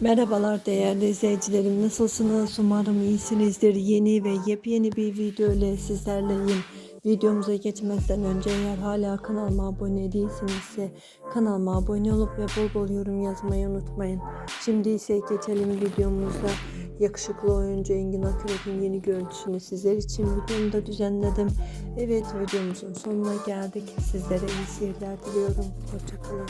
Merhabalar değerli izleyicilerim. Nasılsınız? Umarım iyisinizdir. Yeni ve yepyeni bir video ile sizlerleyim. Videomuza geçmezden önce eğer hala kanalıma abone değilsinizse kanalıma abone olup ve bol bol yorum yazmayı unutmayın. Şimdi ise geçelim videomuza. Yakışıklı oyuncu Engin Akürok'un yeni görüntüsünü sizler için videomda düzenledim. Evet videomuzun sonuna geldik. Sizlere iyi seyirler diliyorum. Hoşçakalın.